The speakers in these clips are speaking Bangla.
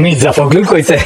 মির্জা ফখরুল কইছে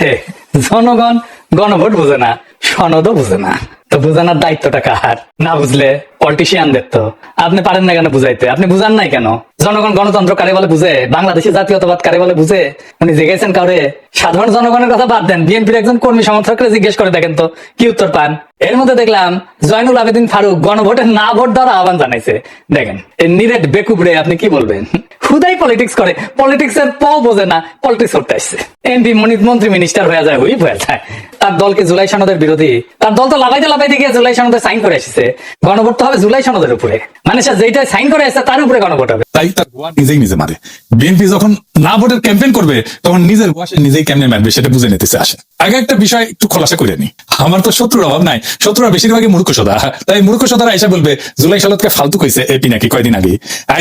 জনগণ গণভোট বুঝে না সনদও বুঝে না। তো বুঝানোর দায়িত্বটা কার? না বুঝলে পলিটিশিয়ানদের তো। আপনি পারেন না কেন বুঝাইতে? আপনি বুঝান নাই কেন? জনগণ গণতন্ত্র কারে বলে বুঝে? বাংলাদেশের জাতীয়তাবাদ কারে বলে বুঝে? উনি জিজ্ঞেসেন কাউরে? সাধারণ জনগণের কথা বাদ দেন। বিএনপির একজন কর্মী সমর্থকরা জিজ্ঞেস করে দেখেন তো, কি উত্তর পান? এর মধ্যে দেখলাম, জয়নুল আবেদিন ফারুক গণভোটে না ভোট দেওয়ার আহ্বান জানাইছে। দেখেন, এই নিরেট বেকুবরে আপনি কি বলবেন? খুদাই পলিটিক্স করে। পলিটিক্স এর পাও বোঝে না পলিটিক্স করতে আসছে। এমপি মন্ত্রী মিনিস্টার হয়ে যায়, হুইপ হয়ে যায়। তার দলকে জুলাই সনদের বিরোধী। তার দল তো লাভাইতে লাগাইতে গিয়ে জুলাই সনদে সাইন করে এসেছে। গণভোট তো হবে জুলাই সনদের উপরে। মানে সে যেটাই সাইন করে এসেছে তার উপরে গণভোট তাই তার গোয়া নিজেই নিজে মারে। বিএনপি যখন না ভোটের করবে, তখন নিজের গোয়া সে নিজেই কেমনে মারবে, সেটা বুঝে নিতেছে আসে আগে একটা বিষয় একটু খোলাসা করে নি। আমার তো শত্রুর অভাব নাই। শত্রুরা বেশিরভাগই মূর্খ সদা। তাই মূর্খ সদারা এসে বলবে, জুলাই সনদকে ফালতু কইছে এপি নাকি কয়দিন আগে?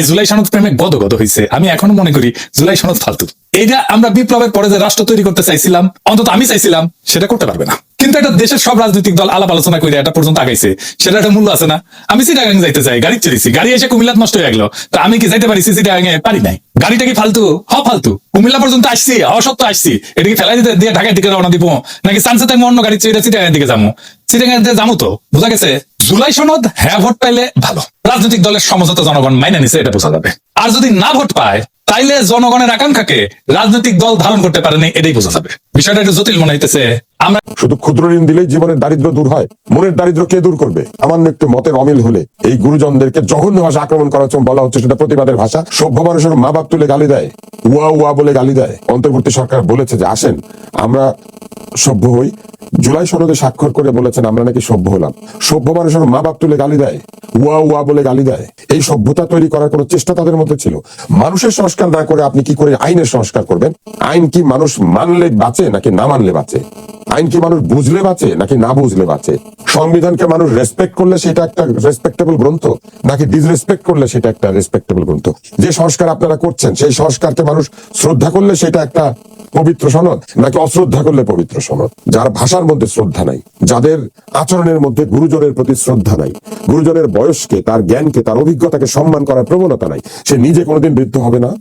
জুলাই সনদ প্রেমে গদ গদ হয়েছে আমি এখনও মনে করি, জুলাই সনদ ফালতু। এইটা আমরা বিপ্লবের পরে যে রাষ্ট্র তৈরি করতে চাইছিলাম, অন্তত আমি চাইছিলাম, সেটা করতে পারবে না। কিন্তু একটা দেশের সব রাজনৈতিক দল আলাপ আলোচনা করে এটা পর্যন্ত আগাইছে। সেটা একটা মূল্য আছে না। আমি সিটাগাং যাইতে চাই, গাড়ি চড়েছি গাড়ি এসে কুমিল্লাত নষ্ট হয়ে গেল। তো আমি কি যাইতে পারি সিটাগাং পারি নাই। গাড়িটা কি ফালতু? হ, ফালতু। কুমিল্লা পর্যন্ত আসছি, অসত্য আসছি। এটা কি ফেলাই দিতে দিয়ে ঢাকার দিকে রওনা দিব। নাকি সানসেতে আমি অন্য গাড়ি চেয়ে সিটাগাং দিকে যাব? সিটাগাং যাব তো? বোঝা গেছে, জুলাই সনদ হ্যাঁ ভোট পাইলে ভালো। রাজনৈতিক দলের সমঝোতা জনগণ মাইনে নিছে, এটা বোঝা যাবে। আর যদি না ভোট পায়, তাইলে জনগণের আকাঙ্ক্ষাকে রাজনৈতিক দল ধারণ করতে পারেনি, এটাই বোঝা যাবে। বিষয়টা একটু জটিল মনে হইতেছে। আমরা শুধু ক্ষুদ্র ঋণ দিলেই জীবনের দারিদ্র দূর হয়। মনের দারিদ্র কে দূর করবে? সামান্য একটু মতের অমিল হলে। এই গুরুজনদেরকে জঘন্য ভাষা আক্রমণ করার জন্য বলা হচ্ছে, সেটা প্রতিবাদের ভাষা। সভ্য মানুষের মা বাপ তুলে গালি দেয়। উয়া উয়া বলে গালি দেয়। অন্তর্বর্তী সরকার বলেছে যে, আসেন, আমরা সভ্য হই। জুলাই সনদে স্বাক্ষর করে বলেছেন, আমরা নাকি সভ্য হলাম। সভ্য মানুষের মা বাপ তুলে গালি দেয়। উয়া উয়া বলে গালি দেয়। এই সভ্যতা তৈরি করার কোনো চেষ্টা তাদের মধ্যে ছিল? মানুষের সংস্কার না করে আপনি কি করে আইনের সংস্কার করবেন? আইন কি মানুষ মানলে বাঁচে নাকি না মানলে বাঁচে? আইন কি মানুষ বুঝলে বাঁচে নাকি না বুঝলে বাঁচে? সংবিধানকে মানুষ রেসপেক্ট করলে সেটা একটা রেসপেক্টেবল গ্রন্থ, নাকি ডিসরেসপেক্ট করলে সেটা একটা রেসপেক্টেবল গ্রন্থ? যে সংস্কার আপনারা করছেন, সেই সংস্কারকে মানুষ শ্রদ্ধা করলে সেটা একটা পবিত্র সনদ, নাকি অশ্রদ্ধা করলে পবিত্র সনদ? যার ভাষার মধ্যে শ্রদ্ধা নাই, যাদের আচরণের মধ্যে গুরুজনের প্রতি শ্রদ্ধা নাই, গুরুজনের বয়সকে, তার জ্ঞানকে, তার অভিজ্ঞতাকে সম্মান করার প্রবণতা নাই, সে নিজে কোনোদিন বৃদ্ধ হবে না?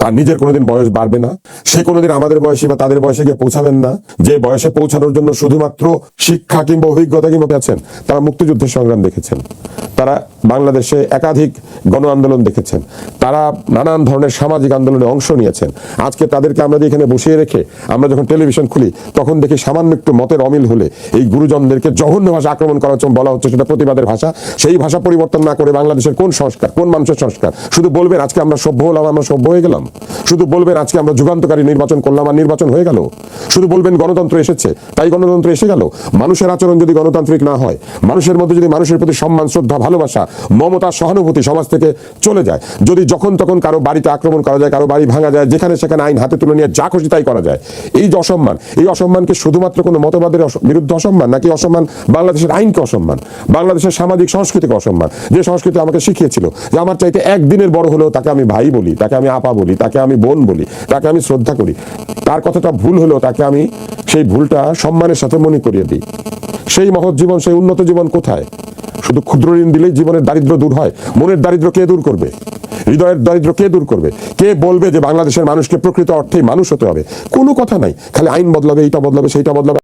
তার নিজের কোনোদিন বয়স বাড়বে না? সে কোনোদিন আমাদের বয়সে বা তাদের বয়সে গিয়ে পৌঁছাবেন না? যে বয়সে পৌঁছানোর জন্য শুধুমাত্র শিক্ষা কিংবা অভিজ্ঞতা কিংবা পেয়েছেন। তারা মুক্তিযুদ্ধের সংগ্রাম দেখেছেন। তারা বাংলাদেশে একাধিক গণ আন্দোলন দেখেছেন। তারা নানান ধরনের সামাজিক আন্দোলনে অংশ নিয়েছেন। আজকে তাদেরকে আমরা এখানে বসিয়ে রেখে আমরা যখন টেলিভিশন খুলি, তখন দেখি সামান্য একটু মতের অমিল হলে এই গুরুজনদেরকে জঘন্য ভাষা আক্রমণ করার জন্য বলা হচ্ছে সেটা প্রতিবাদের ভাষা। সেই ভাষা পরিবর্তন না করে বাংলাদেশের কোন সংস্কার, কোন মানুষের সংস্কার? শুধু বলবেন আজকে আমরা সভ্য হলাম, আমরা সভ্য হয়ে গেলাম। শুধু বলবেন আজকে আমরা যুগান্তকারী নির্বাচন করলাম আর নির্বাচন হয়ে গেল। শুধু বলবেন গণতন্ত্র এসেছে, তাই গণতন্ত্র এসে গেল। মানুষের আচরণ যদি গণতান্ত্রিক না হয়, মানুষের মধ্যে যদি মানুষের প্রতি সম্মান, শ্রদ্ধা ভালোবাসা, মমতা সহানুভূতি সমাজ থেকে চলে যায়। যদি যখন তখন কারও বাড়িতে আক্রমণ করা যায়, কারও বাড়ি ভাঙা যায়, যেখানে সেখানে আইন হাতে তুলে নিয়ে যা খুশি তাই করা যায়। এই যে অসম্মান, এই অসম্মানকে শুধুমাত্র কোনো মতবাদের বিরুদ্ধে অসম্মান, নাকি অসম্মান বাংলাদেশের আইনকে অসম্মান, বাংলাদেশের সামাজিক সংস্কৃতিকে অসম্মান? যে সংস্কৃতি আমাকে শিখিয়েছিল যে আমার চাইতে একদিনের বড় হলেও তাকে আমি ভাই বলি, তাকে আমি আপা বলি, তাকে আমি বোন বলি, তাকে আমি শ্রদ্ধা করি, তার কথাটা ভুল হলেও তাকে আমি সেই ভুলটা সম্মানের সাথে মনে করিয়ে দিই। সেই মহৎ জীবন, সেই উন্নত জীবন কোথায়? শুধু ক্ষুদ্র ঋণ দিলেই জীবনের দারিদ্র দূর হয়। মনের দারিদ্র কে দূর করবে? হৃদয়ের দারিদ্র কে দূর করবে? কে বলবে যে বাংলাদেশের মানুষকে প্রকৃত অর্থেই মানুষ হতে হবে? কোনো কথা নাই। খালি আইন বদলাবে, এইটা বদলাবে, সেইটা বদলাবে।